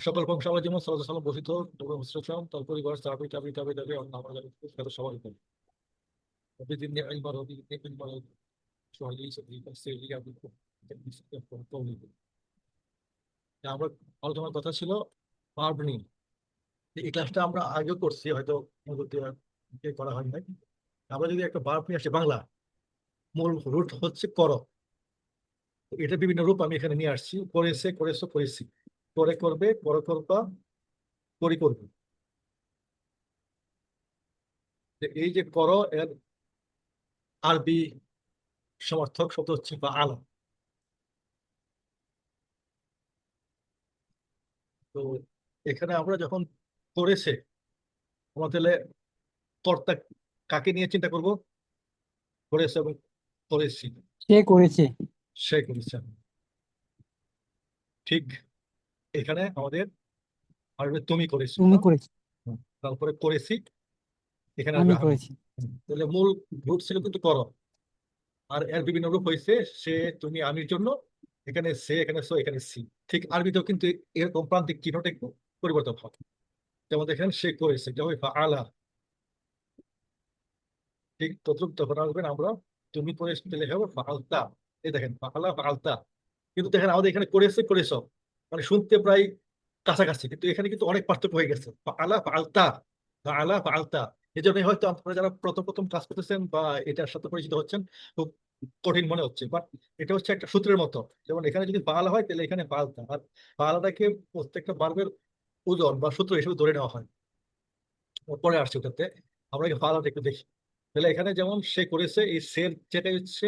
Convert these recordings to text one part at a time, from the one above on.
সকল বংশ আল্লাহ যেমন সাল্লাহ সাল্লাম বসিত শ্রেষ্ঠম তার পরিবার অন্য আমার সবাই প্রতিদিন একবার হবি একবার সহজেই সেই আমরা আলোচনার কথা ছিল পার্ব এই ক্লাসটা আমরা আগেও করছি, হয়তো করা হয় নাই। আমরা যদি একটা বার্ব নিয়ে আসি, বাংলা, মূল রুট হচ্ছে কর। এটা বিভিন্ন রূপ আমি এখানে নিয়ে আসছি, করেছে, করেছ, করেছি। করে করবে করে করবা করি করবে। এই যে কর এর আরবি সমর্থক শব্দ হচ্ছে বা আলা। তো এখানে আমরা যখন করেছে আমাদের কর্তা কাকে নিয়ে চিন্তা করব? করেছে এবং করেছি সে করেছে। সে করেছে। ঠিক এখানে আমাদের আসবে তুমি করেছ তুমি না? করেছ। তারপরে করেছি এখানে আমি করেছি। তাহলে মূল রূপ ছিল কিন্তু করো। আর এর বিভিন্ন রূপ হয়েছে সে তুমি আমির জন্য এখানে সে এখানে সো এখানে সি। ঠিক আরবিতেও কিন্তু এরকম প্রান্তিক চিহ্নটা একটু পরিবর্তন হয় যেমন দেখেন সে করেছে যেমন আলা ঠিক তদ্রুপ তখন আসবেন আমরা তুমি করেছ তাহলে হবে ফালতা এই দেখেন ফালা ফালতা কিন্তু দেখেন আমাদের এখানে করেছে করেছ। মানে শুনতে প্রায় কাছাকাছি, কিন্তু এখানে কিন্তু অনেক পার্থক্য হয়ে গেছে। ফালা ফালতা আলা ফালতা এই জন্যই হয়তো আপনারা যারা প্রথম প্রথম কাজ করতেছেন বা এটার সাথে পরিচিত হচ্ছেন, খুব কঠিন মনে হচ্ছে। বাট এটা হচ্ছে একটা সূত্রের মতো। যেমন এখানে যদি পালা হয়, তাহলে এখানে পালতা আর পালাটাকে প্রত্যেকটা বার্বের ওজন বা সূত্র হিসেবে ধরে নেওয়া হয়। পরে আসছে ওটাতে। আমরা এই পালাটা একটু দেখি। তাহলে এখানে যেমন সে করেছে, এই সের জায়গায় হচ্ছে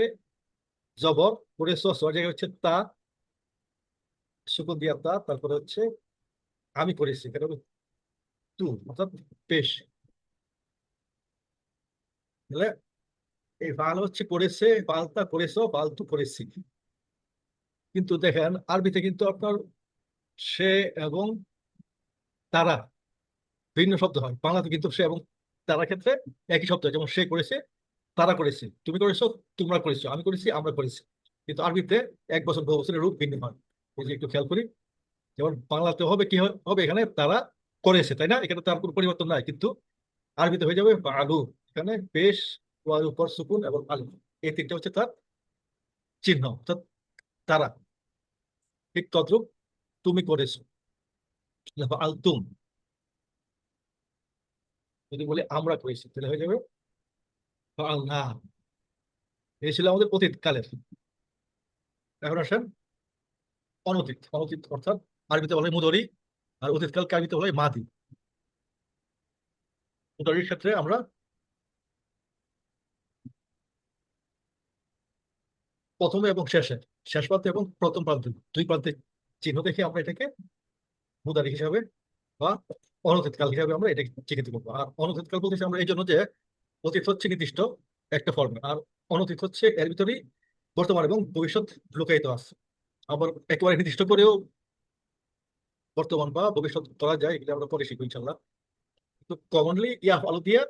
জবর, করেছে জায়গায় হচ্ছে তা সুকুন দিয়া তা তারপরে হচ্ছে আমি করেছি এটা হলো তু অর্থাৎ পেশ এই ফাল হচ্ছে করেছে পাল্টা করেছ পাল্টু করেছি কিন্তু দেখেন, আরবিতে কিন্তু আপনার সে এবং তারা ভিন্ন শব্দ হয়। বাংলাতে কিন্তু সে এবং তারা ক্ষেত্রে একই শব্দ। যেমন সে করেছে তারা করেছে তুমি করেছ তোমরা করেছ আমি করেছি আমরা করেছি কিন্তু আরবিতে এক বছর বহু বছরের রূপ ভিন্ন হয়। এই যে একটু খেয়াল করি, যেমন বাংলাতে হবে কি হবে এখানে তারা করেছে, তাই না? এখানে তার কোনো পরিবর্তন নাই, কিন্তু আরবিতে হয়ে যাবে আলু এখানে পেশ ওয়ার উপর, সুকুন এবং আলু, এই তিনটা হচ্ছে তার চিহ্ন, অর্থাৎ তারা। ঠিক তদ্রুপ তুমি করেছ। আলতুম। যদি বলি আমরা করেছি, তাহলে হয়ে যাবে না এই ছিল আমাদের অতীত কালের। এখন আসেন অনতীত অনতীত অর্থাৎ আরবিতে বলা হয় মুদরি, আর অতীতকালকে আরবিতে বলা হয় মাদি। মুদরির ক্ষেত্রে আমরা প্রথমে এবং শেষে, শেষ প্রান্তে এবং প্রথম প্রান্তে, দুই প্রান্তে চিহ্ন দেখে আমরা এটাকে মুদারি হিসাবে বা অনতীতকাল হিসাবে আমরা এটাকে চিহ্নিত করব। আর অনতীতকাল বলতেছি আমরা এই জন্য যে অতীত হচ্ছে নির্দিষ্ট একটা ফর্মে আর অনতীত হচ্ছে এর ভিতরেই বর্তমান এবং ভবিষ্যৎ লুকায়িত আছে। আবার একেবারে নির্দিষ্ট করেও বর্তমান বা ভবিষ্যৎ করা যায়, এগুলো আমরা পরে শিখব ইনশাল্লাহ কিন্তু কমনলি ইয়া ফলো দিয়ে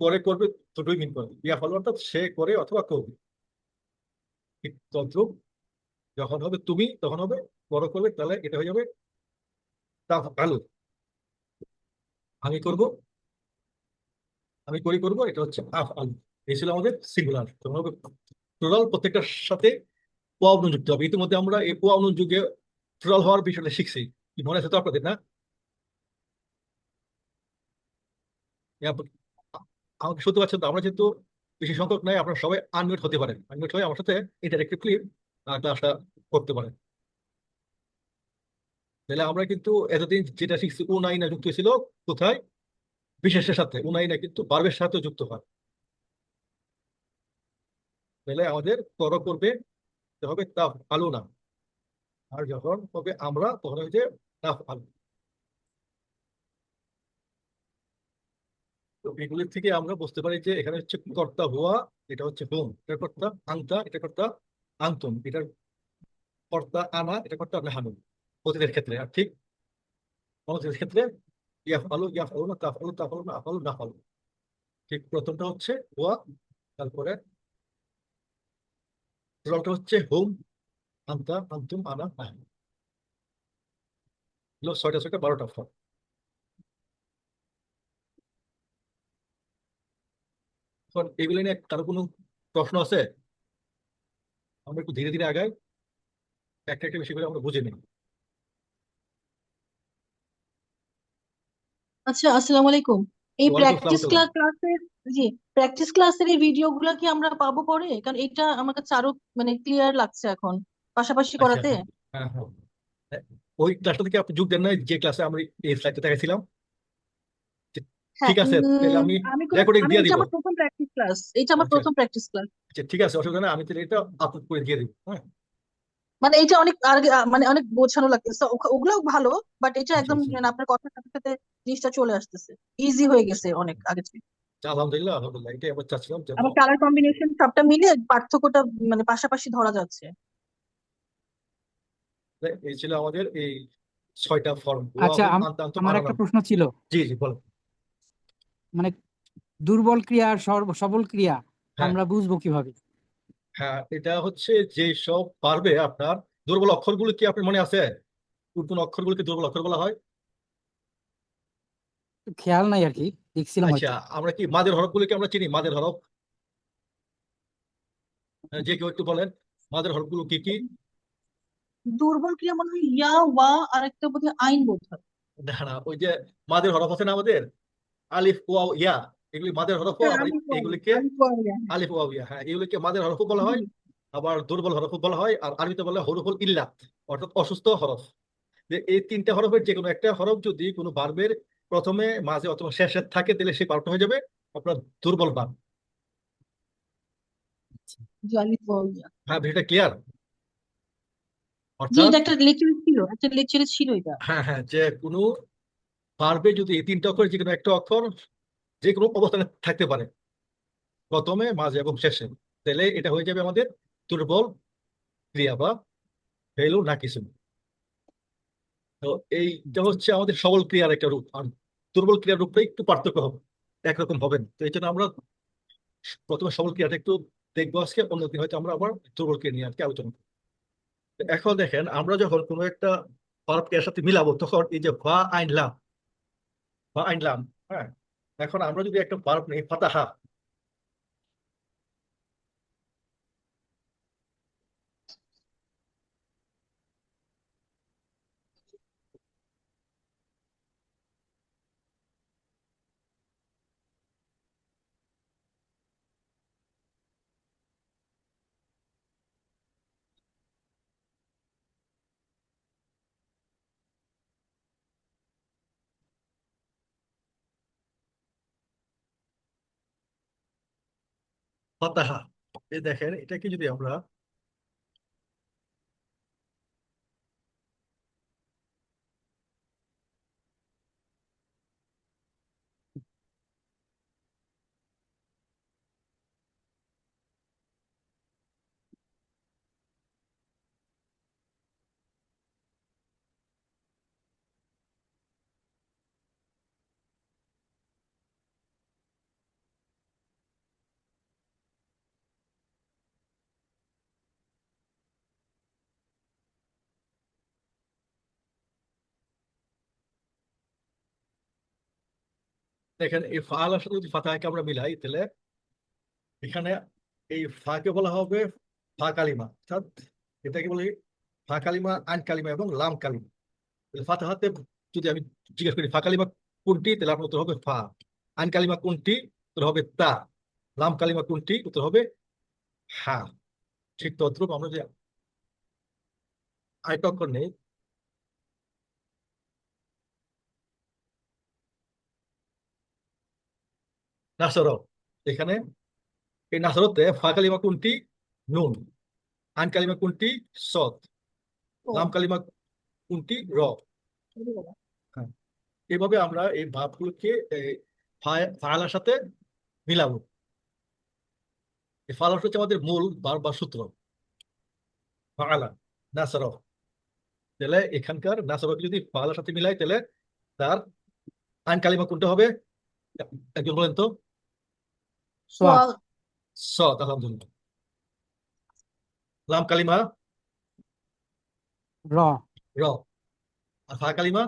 পরে করবে দুটোই মিন করবে ইয়া ফলো অর্থাৎ সে করে অথবা করবে। তদ্রুপ যখন হবে তুমি, তখন হবে, বড় করবে, তাহলে এটা হয়ে যাবে তা ভালো আমি করব, আমি করি করব, এটা হচ্ছে আফ আলু। এই ছিল আমাদের সিঙ্গুলার তখন হবে প্লুরাল প্রত্যেকটার সাথে পোয়া যুক্ত হবে। ইতিমধ্যে আমরা এই যুগে হওয়ার বিষয়টা শিখছি। কি মনে আছে তো আপনাদের, না? আমাকে শুনতে পাচ্ছেন তো? আমরা যেহেতু বেশি সংখ্যক নাই, আপনারা সবাই আনমিউট হতে পারেন। আনমিউট হয়ে আমার সাথে ইন্টারেক্টিভলি ক্লাসটা করতে পারেন। তাহলে আমরা কিন্তু এতদিন যেটা শিখছি, উনাইনা যুক্ত ছিল কোথায়? বিশেষের সাথে, উনাইনা কিন্তু বার্বের সাথে যুক্ত হয়। তাহলে আমাদের কর করবে হবে তাফ আলু না। আর যখন হবে আমরা, তখন হচ্ছে তাফ আলু। তো এগুলির থেকে আমরা বুঝতে পারি যে এখানে হচ্ছে কর্তা হুয়া, এটা হচ্ছে হুম এটা কর্তা আংতা এটা কর্তা আংতুম এটার কর্তা আনা, এটা কর্তা নাহানু, অতীতের ক্ষেত্রে। আর ঠিক অতীতের ক্ষেত্রে ইয়াফ আলু ইয়াফ আলু না, তাফ আলু তাফ আলু না, আফ আলু না আলু। ঠিক প্রথমটা হচ্ছে হুয়া, তারপরে প্লুরালটা হচ্ছে হুম আন্তা আন্তুম আনা নাহানু হলো ছয়টা ছয়টা বারোটা ফর্ম এখন এগুলো নিয়ে কারও কোনো প্রশ্ন আছে? আমরা একটু ধীরে ধীরে আগাই। একটা একটা বেশি করে আমরা বুঝে নিই। আচ্ছা আসসালামু আলাইকুম। এই প্র্যাকটিস ক্লাস ক্লাসের জি প্র্যাকটিস ক্লাসের এই ভিডিও ভিডিওগুলো কি আমরা পাবো পরে? কারণ এটা আমার কাছে আরও মানে ক্লিয়ার লাগছে এখন পাশাপাশি আচ্ছা করাতে। হ্যাঁ হ্যাঁ। হ্যাঁ। ওই ক্লাসটা থেকে আপনি যোগ দেন না যে ক্লাসে আমরা এই স্লাইডটা দেখাইছিলাম? ঠিক আছে তাহলে আমি আমি রেকর্ডিং দিয়ে দিব। আমার প্রথম প্র্যাকটিস ক্লাস এটা আমার আচ্ছা। প্রথম প্র্যাকটিস ক্লাস আচ্ছা ঠিক আছে অসুবিধা নেই আমি তাহলে এটা আপলোড করে দিয়ে দিব হ্যাঁ। মানে এটা অনেক আগে মানে অনেক বোঝানো লাগতেছে ওগুলোও ভালো বাট এটা আচ্ছা একদম আচ্ছা। মানে আপনার কথার সাথে সাথে জিনিসটা চলে আসতেছে। ইজি হয়ে গেছে অনেক আগে থেকে। আচ্ছা, আলহামদুলিল্লাহ আলহামদুলিল্লাহ এটাই আমরা চাচ্ছিলাম যেন আবার কালার কম্বিনেশন সবটা মিলে পার্থক্যটা মানে পাশাপাশি ধরা যাচ্ছে। এই ছিল আমাদের এই ছয়টা ফর্ম আচ্ছা আমার একটা প্রশ্ন ছিল। জি জি বলো। মানে দুর্বল ক্রিয়া আর সবল ক্রিয়া হ্যাঁ। আমরা বুঝব কীভাবে? হ্যাঁ এটা হচ্ছে যে সব পারবে আপনার দুর্বল অক্ষরগুলো কি আপনার মনে আছে? কোন অক্ষরগুলোকে দুর্বল অক্ষর বলা হয়? খেয়াল নাই আর কি দেখছিলাম আচ্ছা হয়তো। আমরা কি মাদের হরফগুলোকে আমরা চিনি? মাদের হরফ? হ্যাঁ, যে কেউ একটু বলেন মাদের হরফগুলো কি কি? দুর্বল ক্রিয়া মনে হয় ইয়া ওয়া আর একটা বোধহয় আইন বোধ হয়। না না ওই যে মাদের হরফ আছে না আমাদের? আলিফ ওয়াও ইয়া এগুলি মাদের হরফ হ্যাঁ এগুলিকে আলিফ ওয়া ইয়া। আলিফ ওয়াও ইয়া হ্যাঁ এগুলিকে মাদের হরফ বলা হয় আবার দুর্বল হরফ বলা হয় আর আরবিতে বলা হয় হরফুল ইল্লাত অর্থাৎ অসুস্থ হরফ। যে এই তিনটা হরফের যে কোনো একটা হরফ যদি কোনো বার্বের প্রথমে মাঝে অথবা শেষে থাকে তাহলে সেই বার্বটা হয়ে যাবে। আপনার দুর্বল ইয়া হ্যাঁ বিষয়টা ক্লিয়ার অর্থাৎ এটা একটা লেকচারে ছিল একটা লেকচারে ছিল এটা। হ্যাঁ হ্যাঁ যে কোনো বার্বে যদি এই তিনটা অক্ষর যে কোনো একটা অক্ষর যে কোনো অবস্থানে থাকতে পারে। প্রথমে মাঝে এবং শেষে। তাহলে এটা হয়ে যাবে আমাদের দুর্বল ক্রিয়া বা ফেলু না কিছু। তো এইটা হচ্ছে আমাদের সবল ক্রিয়ার একটা রূপ, আর দুর্বল ক্রিয়ার রূপটা একটু পার্থক্য হবে, একরকম হবে তো এই জন্য আমরা প্রথমে সবল ক্রিয়াটা একটু দেখব আজকে, অন্যদিন হয়তো আমরা আবার দুর্বল ক্রিয়া নিয়ে আর কি আলোচনা করব। এখন দেখেন, আমরা যখন কোনো একটা ভার্ব ক্রিয়ার সাথে মিলাবো, তখন এই যে ভা আইনলাম ভা আইনলাম হ্যাঁ? এখন আমরা যদি একটা ভার্ব নেই ফাতাহা ফাতাহা এই দেখেন এটাকে যদি আমরা দেখেন এই ফালার সাথে যদি ফাতাহাকে আমরা মিলাই, তাহলে এখানে এই ফাকে বলা হবে ফা কালিমা অর্থাৎ এটাকে বলি ফা কালিমা আইন কালিমা এবং লাম কালিমা। ফাতাহাতে যদি আমি জিজ্ঞেস করি ফা কালিমা কোনটি? তাহলে আপনার উত্তর হবে ফা। আইন কালিমা কোনটি? উত্তর হবে তা। লাম কালিমা কোনটি? উত্তর হবে হা। ঠিক তদ্রুপ আমরা যে আরেকটা অক্ষর নেই নাসর এখানে এই নাসরতে ফা কালিমা কোনটি? নুন। আইন কালিমা কোনটি? ও লাম কালিমা কোনটি? র। হ্যাঁ। এভাবে আমরা এই ভাবগুলোকে ফালার সাথে মিলাবো। এই ফালার হচ্ছে আমাদের মূল বার বা সূত্র। ফালা নাসর তাহলে এখানকার নাসরকে যদি ফালার সাথে মিলাই তাহলে তার আইন কালিমা কোনটা হবে? একজন বলেন তো। সোয়াদ সদ আলহামদুলিল্লাহ লাম কালিমা র র আর ফা কালিমা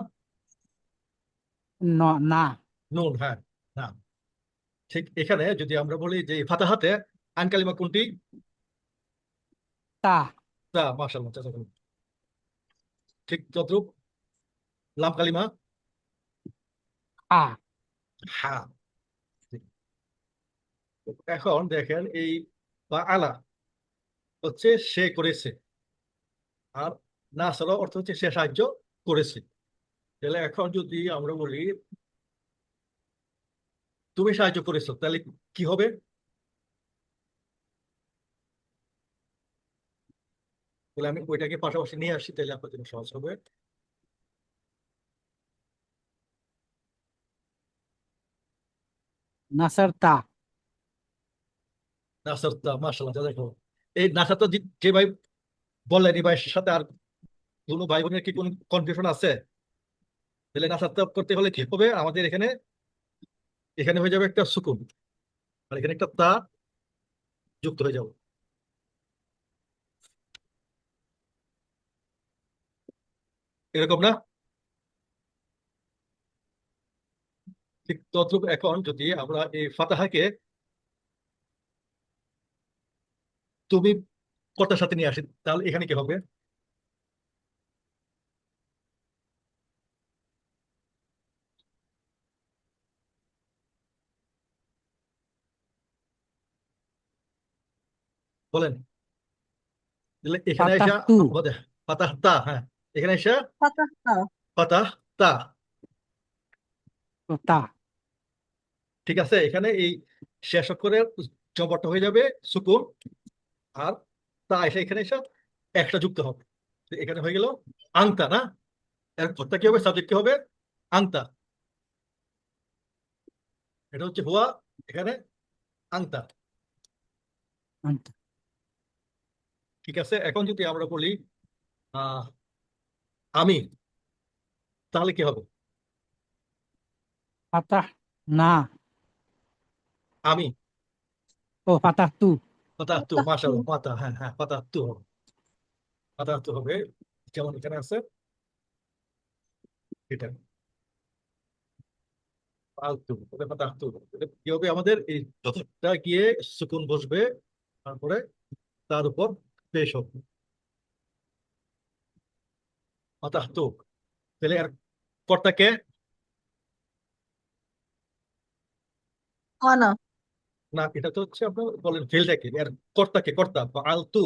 ন না নুন হ্যাঁ না ঠিক এখানে যদি আমরা বলি যে ফাতাহাতে আইন কালিমা কোনটি? তা। তা মাশাআল্লাহ জাযাকাল্লাহ ঠিক তদ্রুপ লাম কালিমা? আ হ্যাঁ এখন দেখেন এই বা আলা হচ্ছে সে করেছে আর নাসারা অর্থ হচ্ছে সে সাহায্য করেছে। তাহলে এখন যদি আমরা বলি, তুমি সাহায্য করেছ, তাহলে কি হবে? তাহলে আমি ওইটাকে পাশাপাশি নিয়ে আসি, তাহলে আপনার জন্য সহজ হবে। নাসার তা। নাসারতা এই যে ভাই সাথে আর কোনো ভাই বোনের কি কোনো কনফিউশন আছে? তাহলে করতে হলে হবে? আমাদের এখানে এখানে হয়ে যাবে একটা সুকুন, আর এখানে একটা তা যুক্ত হয়ে যাবে। এরকম না? ঠিক তদ্রুপ এখন যদি আমরা এই ফাতাহাকে তুমি কর্তার সাথে নিয়ে আসি? তাহলে এখানে কি হবে? বলেন। এখানে এসে ফাতাহতু। তা হ্যাঁ। এখানে এসে ফাতাহা ফাতাহ তা। তা ঠিক আছে এখানে এই শেষ অক্ষরের জবরটা হয়ে যাবে সুকুন আর তা এসে এখানে এসে একটা যুক্ত হবে। এখানে হয়ে গেল আংতা না? এর ঘরটা কি হবে? সাবজেক্ট কি হবে? আংতা। এটা হচ্ছে হুয়া এখানে আংতা। ঠিক আছে এখন যদি আমরা বলি আহ আমি তাহলে কি হবে? ফাতাহ না। আমি। ও ফাতাহ তু। পাতাহতু। মাশাআল্লাহ পাতা হ্যাঁ হ্যাঁ পাতাহতু হবে পাতাহতু হবে। যেমন এখানে আছে? এটা। কি হবে আমাদের? এই যতটা গিয়ে সুকুন বসবে তারপরে তার উপর পেশ হবে। পাতাহতু তাহলে আর কর্তাকে না এটা তো হচ্ছে আপনার বলেন ফেলটাকে আর কর্তাকে কর্তা আলতু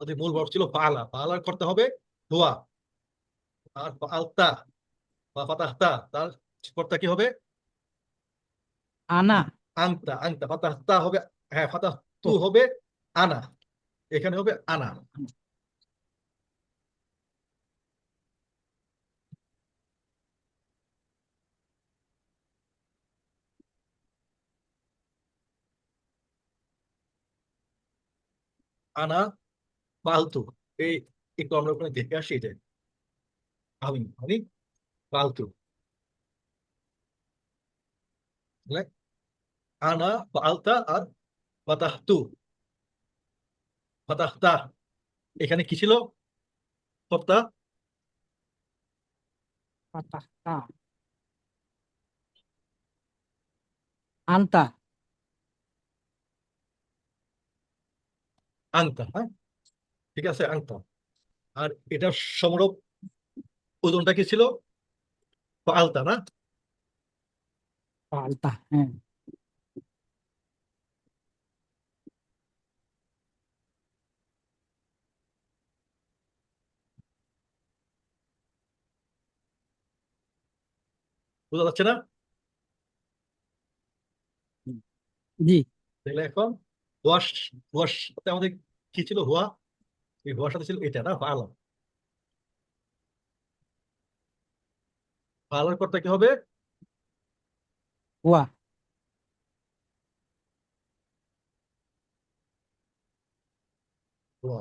ওদের মূল ভাব ছিল পালা পালার করতে হবে হুয়া। আর আলতা বা ফাতাহতা তার কর্তা কি হবে? আনা। আংতা আংতা ফাতাহতা হবে হ্যাঁ ফাতাহ তু। হবে আনা। এখানে হবে আনা। আনা পালতু। এই একটু আমরা ওখানে দেখে আসি যে আমি আমি পালতু। আনা, পালতা আর ফাতাহতু। ফাতাহতা, এখানে কি ছিল? ফাতাহ আনতা। আংতা হ্যাঁ? ঠিক আছে আংতা। আর এটার সমরূপ ওজনটা কি ছিল? আলতা না? পাল্টা হ্যাঁ। বোঝা যাচ্ছে না? জি। তাহলে এখন ওয়াশ সাথে আমাদের কি ছিল হুয়া? এই হুয়ার সাথে ছিল এটা না? আলাম। ফালার করতে কি হবে? হুয়া। হুয়া।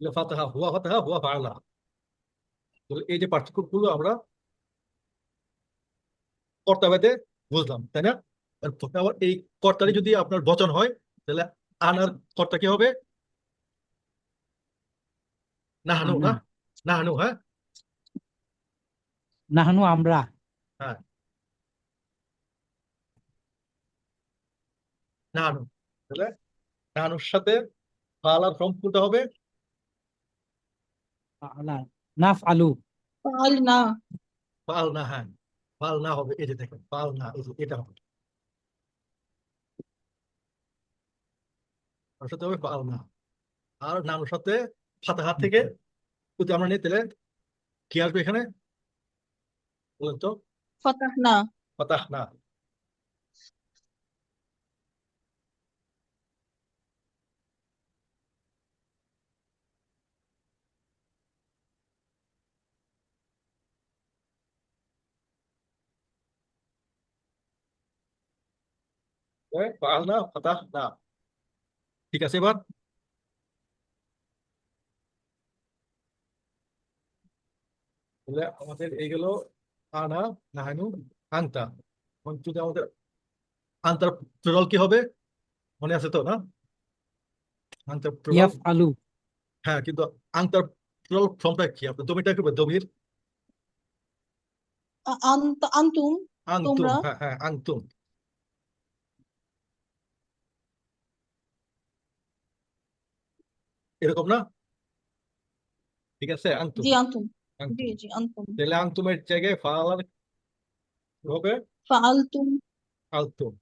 ফাতাহা হুয়া ফাতাহা হুয়া এই যে পার্থক্যগুলো আমরা কর্তাভেদে বুঝলাম তাই না? আবার এই কর্তারই যদি আপনার বচন হয় তাহলে আনার কর্তা কি হবে? নাহানু না। নাহানু হ্যাঁ? নাহানু আমরা। হ্যাঁ। নাহানু। তাহলে নাহানুর সাথে ফাল আর ফ্রম কোনটা হবে? নাফ আলু ফাল না হ্যাঁ না হবে এই যে দেখেন না এই যে এটা হবে সাথে হবে না আর নানুর সাথে ফাতাহাত থেকে যদি আমরা নিই তাহলে কি আসবে এখানে বলেন তো ফাতাহ না ফাতাহ না না ফাতাহ না ঠিক আছে এবার তাহলে আমাদের এই গেল আনা নাহানু আংতা এখন যদি আমাদের আন্তার প্লুরাল কি হবে মনে আছে তো না আন্তার প্লুরাল আলু হ্যাঁ কিন্তু আংতার প্লুরাল ফর্মটা কি আপনার দমিটা কি হবে দমির আন্তুম তোমরা? হ্যাঁ হ্যাঁ আংতুম এরকম না? ঠিক আছে আংতুম জি আন্তুম। আংতুম জি জি আন্তুম। তাহলে আংতুমের জায়গায় কি হবে? ফাআলতুম আলতুম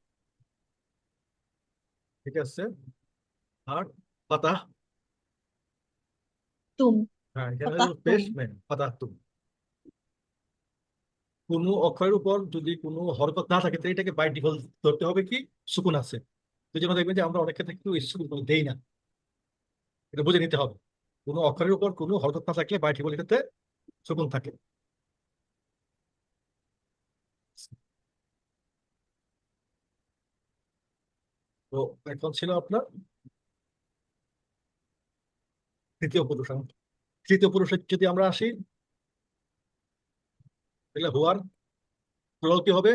ঠিক আছে। আর পাতাহ তুম। হ্যাঁ এখানে। বেসমেন্ট ফাতাহতুম কোনো অক্ষরের উপর যদি কোনো হরকত না থাকে তাহলে এটাকে বাই ডিফল্ট ধরতে হবে কি? সুকুন আছে। সেই জন্য দেখবেন যে আমরা অনেক ক্ষেত্রে কিন্তু সুকুন দেই না। এটা বুঝে নিতে হবে। কোনো অক্ষরের উপর কোনো হরকত না থাকলে বাই ডিফল্ট এটাতে সুকুন থাকে। তো এখন ছিল আপনার তৃতীয় পুরুষ। তৃতীয় পুরুষের যদি আমরা আসি তাহলে হুয়ার প্লুরাল কি হবে?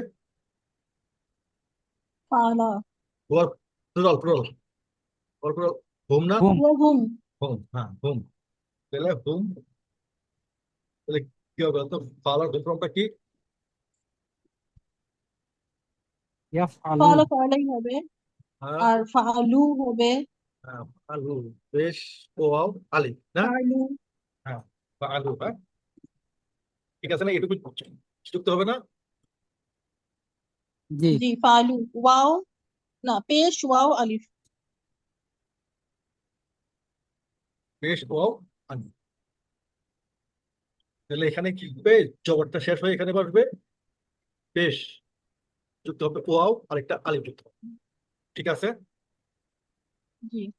হুয়ার প্লুরাল হুয়ার প্লুরাল হুম না? হুম হুম হ্যাঁ হুম তাহলে হুম তাহলে কি হবে তো ফালার হুম কি? আলু। ফাআলা ফাআলাই হবে। হ্যাঁ। আর ফাআলু হবে। হ্যাঁ, আলু। বেশ ও আও আলিফ না? ফাআলু বা আলু হ্যাঁ। ঠিক আছে না এটুকু যুক্ত হবে না? জি। জি ফাআলু ওয়াও না পেশ ওয়াও আলিফ বেশ তাহলে এখানে কি হবে? জবরটা শেষ হয়ে এখানে বসবে। বেশ যুক্ত হবে ও আও আরেকটা আলিফ যুক্ত ঠিক আছে? জি।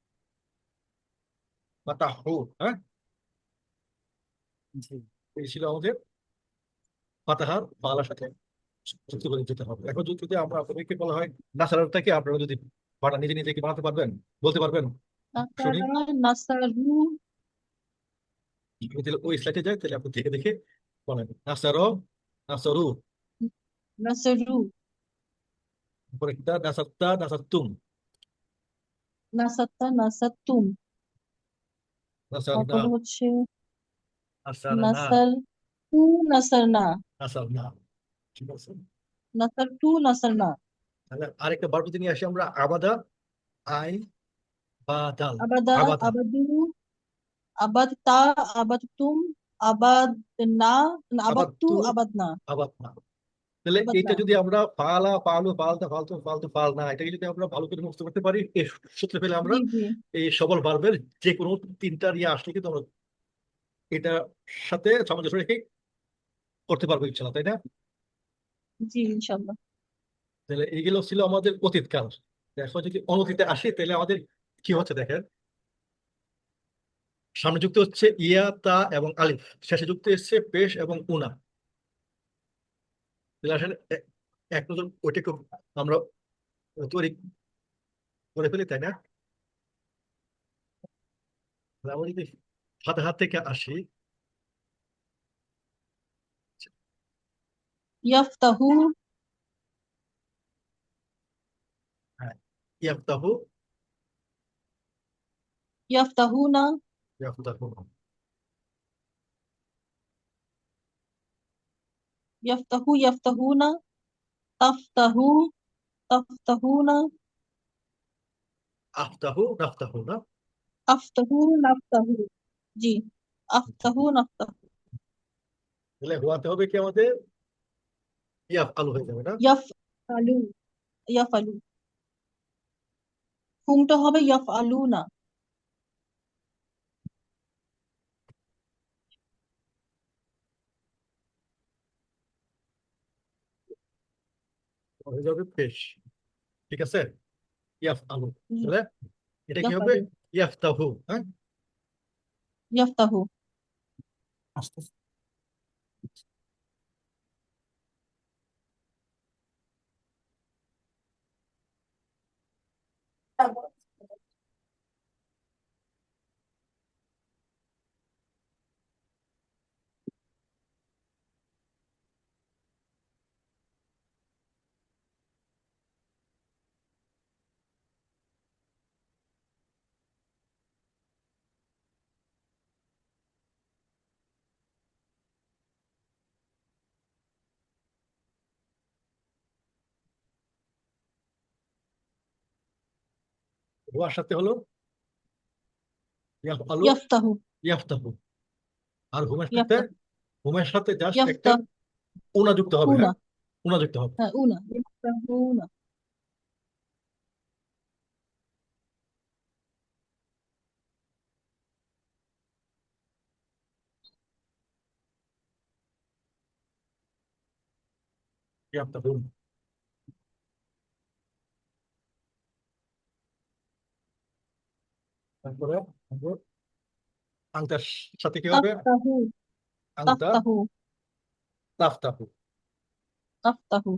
হ্যাঁ? জি। এই ছিল আমাদের ফাতাহার বাংলার সাথে যুক্ত করে যেতে হবে। এখন যদি আমরা আপনাদেরকে বলা হয় নাসারাটাকে আপনারা যদি বানা নিজে নিজে কি বানাতে পারবেন বলতে পারবেন। নাসারা তাহলে ওই স্লাইডে যাই তাহলে আপনি দেখে দেখে বলেন। নাসার নাসারু নাসারু পরেরটা নাসাত্তা নাসাত্তুম নাসাত্তা নাসাত্তুম নাসারনা হচ্ছে নাসারনা টু নাসারনা নাসারনা ঠিক আছে। নাসার টু নাসারনা তাহলে আরেকটা বার যদি নিয়ে আসি আমরা। আবাদা আই বা দাল আবাদা আবাদা। আবাদু আবাদতা আবাদতুম আবাদনা আবাদতু আবাদনা তাহলে এটা। যদি আমরা পালু পালতা ফালতু ফালতু ফাল না এটাকে যদি আমরা ভালো করে মুক্ত করতে পারি সূত্রে পেলে আমরা এই সবল যে কোনো তিনটা নিয়ে আসলে কিন্তু আমরা এটা সাথে সামঞ্জস্য রেখে করতে পারব ইনশাল্লাহ তাই না? জি ইনশাল্লাহ তাহলে এইগুলো ছিল আমাদের অতীতকাল। এখন যদি অনতীতে আসি তাহলে আমাদের কি হচ্ছে দেখেন? সামনে যুক্ত হচ্ছে ইয়া তা এবং আলিফ। শেষে যুক্ত হচ্ছে পেশ এবং উনা। আসলে এক নজর ওইটা একটু আমরা তৈরি করে ফেলি তাই না? আমরা যদি ফাতাহা থেকে আসি। ইয়াফতাহু। ইয়াফতাহু। ইয়াফতাহু ইয়াফতাহু ইয়াফতাহুনা তাফতাহু তাফতাহুনা আফতাহু নাফতাহু না আফতাহু নাফতাহু জি আফতাহু নাফতাহু তাহলে হওয়াতে হবে কি আমাদের ইয়াফ আলু হয়ে যাবে না ইয়াফআলু ইয়াফআলু হুমটা হবে؟ ইয়াফআলুনা হয়ে যাবে পেশ ঠিক আছে ইয়াফ আলু জি, তাহলে এটা কি হবে ইয়াফআলু ইয়াফতাহু হ্যাঁ ইয়াফতাহু আস্তে আস্তে। সাথে হলো ইয়াফতাহু। ইয়াফতাহু। আর হুমের সাথে? হুমের সাথে জাস্ট একটা উনা যুক্ত হবে হ্যাঁ? উনা যুক্ত হবে। হ্যাঁ উনা। ইয়াফতাহুনা তারপরে আমাদের আংটার সাথে কি হবে তাফতাহু আংটা তাফতাহু তাফতাহু তাফতাহু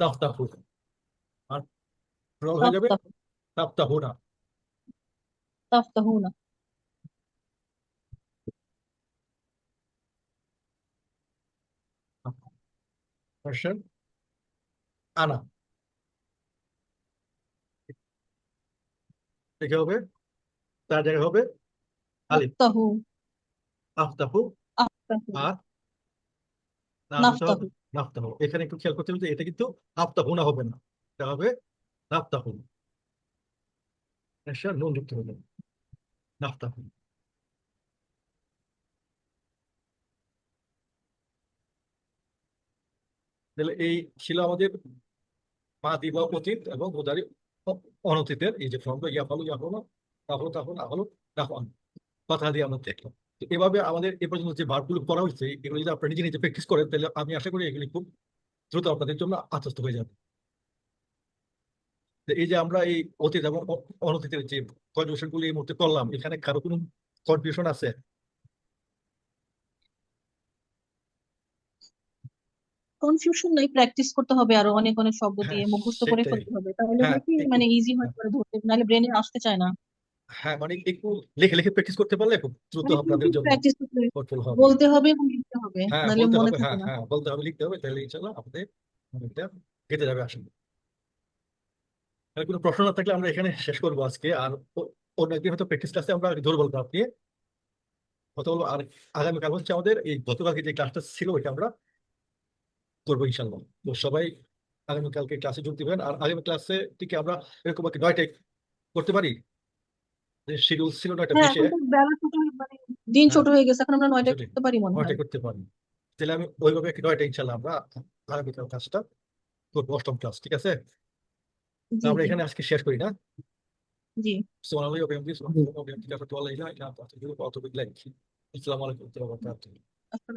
তাফতাহু আর রল হয়ে যাবে তাফতাহু তাফতাহু না তাফতাহুনা কোশ্চেন আনা ঠিক হবে তার জায়গায় হবে আলিফ আফতাহু আফতাহু আর নাফতাহু নাফতাহু এখানে একটু খেয়াল করতে হবে যে এটা কিন্তু আফতাহু না হবে না। এটা হবে নাফতাহু। নুন যুক্ত হবে নাফতাহু। তাহলে এই ছিল আমাদের মাদি বা অতীত এবং উদারি অনতীতের এই যে ফর্মটা, ইয়া ফালু, ইয়া হলো তাহলে তাহলে আহলো তাহন কথা দিয়ে আমরা দেখলাম। তো এভাবে আমাদের এ পর্যন্ত যে ভার্বগুলো করা হয়েছে, এগুলো যদি আপনারা নিজে নিজে প্র্যাকটিস করেন, তাহলে আমি আশা করি এগুলি খুব দ্রুত আপনাদের জন্য আত্মস্থ হয়ে যাবে। এই যে আমরা এই অতীত এবং অনতীতের যে কনভার্সন গুলি এই মুহূর্তে করলাম, এখানে কারও কোনো কনফিউশন আছে? কনফিউশন নাই প্র্যাকটিস করতে হবে আরও অনেক অনেক শব্দ হ্যাঁ দিয়ে মুখস্থ করে সেটাই। ফেলতে হবে। তাহলে হ্যাঁ হয় কি মানে ইজি হয় পরে ধরতে নাহলে ব্রেনে আসতে চায় না। হ্যাঁ মানে একটু লিখে লিখে প্র্যাকটিস করতে পারলে খুব দ্রুত মানে আপনাদের জন্য প্র্যাকটিস করতে হবে হেল্পফুল হবে। বলতে হবে এবং লিখতে হবে হ্যাঁ নাহলে বলতে মনে হবে থাকে হ্যাঁ না। হ্যাঁ বলতে হবে লিখতে হবে তাহলে ইনশাল্লাহ আপনাদের এটা কেটে যাবে আসলে। আর কোনো প্রশ্ন না থাকলে আমরা এখানে শেষ করব আজকে। আর অন্য একদিন হয়তো প্র্যাকটিস ক্লাসে আমরা ধরে বলব আপনি কথা বলব। আর আগামীকাল হচ্ছে আমাদের এই গতকালকে যে ক্লাসটা ছিল ওইটা আমরা করব ইনশাল্লাহ তো সবাই আগামীকালকে ক্লাসে যোগ দিবেন। আর আগামী ক্লাসে থেকে আমরা এরকম আর কি নয়টায় করতে পারি? শিডিউল ইনশাল্লাহ ক্লাসটা ক্লাস ঠিক আছে? আমরা এখানে আজকে শেষ করি না?